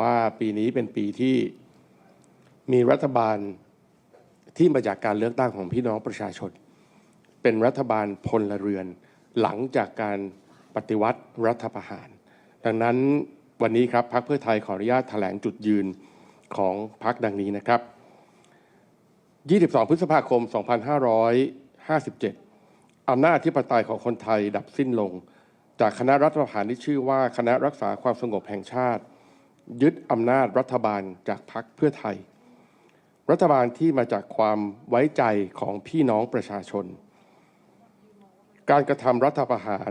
ว่าปีนี้เป็นปีที่มีรัฐบาลที่มาจากการเลือกตั้งของพี่น้องประชาชน เป็นรัฐบาลพลเรือนหลังจากการปฏิวัติรัฐประหาร ดังนั้นวันนี้ครับพรรคเพื่อไทยขออนุญาตแถลงจุดยืนของพรรคดังนี้นะครับ 22 พฤษภาคม 2557 อำนาจอธิปไตยของคนไทยดับสิ้นลง จากคณะรัฐประหารที่ชื่อว่าคณะรักษาความสงบแห่งชาติ ยึดอำนาจรัฐบาลจากพรรคเพื่อไทย รัฐบาลที่มาจากความไว้ใจของพี่น้องประชาชน การกระทำรัฐประหาร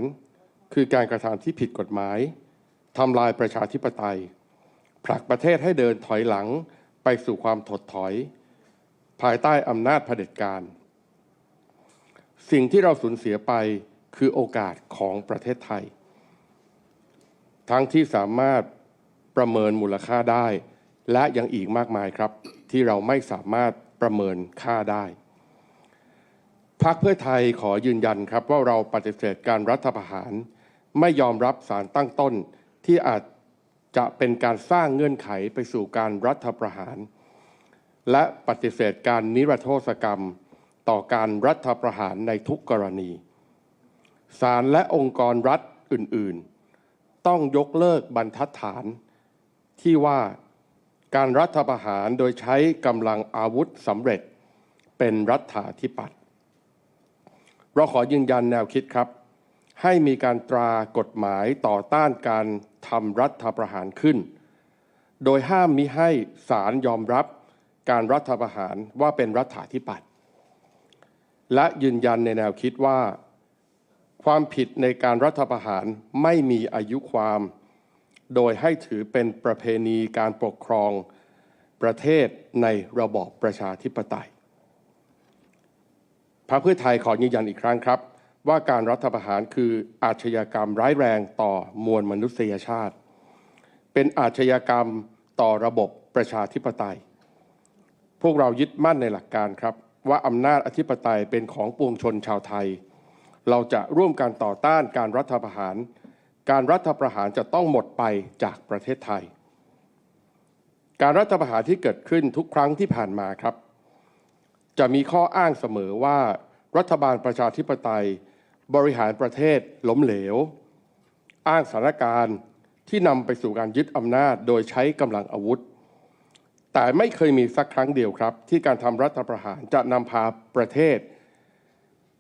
คือการกระทำที่ผิดกฎหมายทำลายประชาธิปไตย ผลักประเทศให้เดินถอยหลังไปสู่ความถดถอย ภายใต้อำนาจเผด็จการ สิ่งที่เราสูญเสียไปคือโอกาสของประเทศไทย ทั้งที่สามารถ ประเมินมูลค่าได้ และยังอีกมากมายครับ ที่เราไม่สามารถประเมินค่าได้พรรคเพื่อไทยขอยืนยันครับว่าเราปฏิเสธการรัฐประหาร ไม่ยอมรับสารตั้งต้นที่อาจจะเป็นการสร้างเงื่อนไขไปสู่การรัฐประหาร และปฏิเสธการนิรโทษกรรม ต่อการรัฐประหารในทุกกรณีศาลและองค์กรรัฐอื่น ๆ ต้องยกเลิกบรรทัดฐาน ที่ว่าการรัฐประหารโดยใช้กำลังอาวุธสำเร็จเป็นรัฐาธิปัตย์เราขอยืนยันแนวคิดครับ ให้มีการตรากฎหมายต่อต้านการทำรัฐประหารขึ้น โดยห้ามมิให้ศาลยอมรับการรัฐประหารว่าเป็นรัฐาธิปัตย์และยืนยันในแนวคิดว่า ความผิดในการรัฐประหารไม่มีอายุความ โดยให้ถือเป็นประเพณีการปกครองประเทศในระบอบประชาธิปไตย พรรคเพื่อไทยขอยืนยันอีกครั้งครับ ว่าการรัฐประหารคืออาชญากรรมร้ายแรงต่อมวลมนุษยชาติ เป็นอาชญากรรมต่อระบบประชาธิปไตย พวกเรายึดมั่นในหลักการครับ ว่าอำนาจอธิปไตยเป็นของปวงชนชาวไทย เราจะร่วมกันต่อต้านการรัฐประหาร การรัฐประหารจะต้องหมดไปจากประเทศไทย การรัฐประหารที่เกิดขึ้นทุกครั้งที่ผ่านมาครับ จะมีข้ออ้างเสมอว่ารัฐบาลประชาธิปไตย บริหารประเทศล้มเหลว อ้างสถานการณ์ที่นำไปสู่การยึดอำนาจโดยใช้กำลังอาวุธ แต่ไม่เคยมีสักครั้งเดียวครับ ที่การทำรัฐประหารจะนำพาประเทศ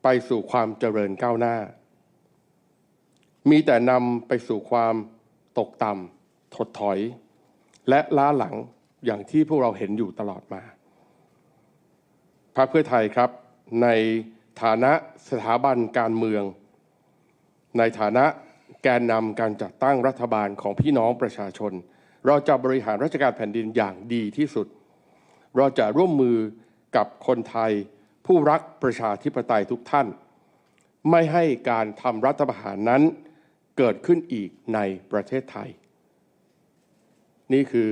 ไปสู่ความเจริญก้าวหน้า มีแต่นำไปสู่ความตกต่ำถดถอย และล้าหลังอย่างที่พวกเราเห็นอยู่ตลอดมา พรรคเพื่อไทยครับ ในฐานะสถาบันการเมือง ในฐานะแกนนำการจัดตั้งรัฐบาลของพี่น้องประชาชน เราจะบริหารราชการแผ่นดินอย่างดีที่สุด เราจะร่วมมือกับคนไทย ผู้รักประชาธิปไตยทุกท่าน ไม่ให้การทำรัฐประหารนั้น เกิดขึ้นอีกในประเทศไทย นี่คือ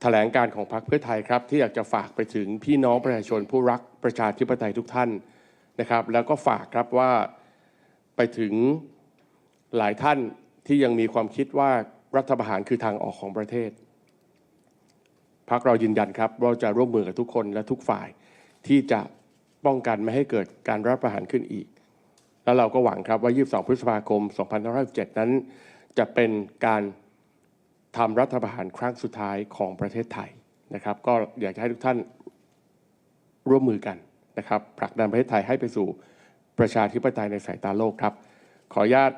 แถลงการของพรรคเพื่อไทยครับ ที่อยากจะฝากไปถึงพี่น้องประชาชนผู้รักประชาธิปไตยทุกท่านนะครับ แล้วก็ฝากครับว่าไปถึงหลายท่านที่ยังมีความคิดว่ารัฐประหารคือทางออกของประเทศพรรคเรายืนยันครับว่าจะร่วมมือกับทุกคนและทุกฝ่ายที่จะป้องกันไม่ให้เกิดการรัฐประหารขึ้นอีก แล้วเราก็หวังครับว่า 22 พฤษภาคม 2567นั้น จะเป็นการทำรัฐประหารครั้งสุดท้ายของประเทศไทยนะครับ ก็อยากจะให้ทุกท่านร่วมมือกันนะครับผลักดันประเทศไทยให้ไปสู่ประชาธิปไตยในสายตาโลกครับ ขออนุญาต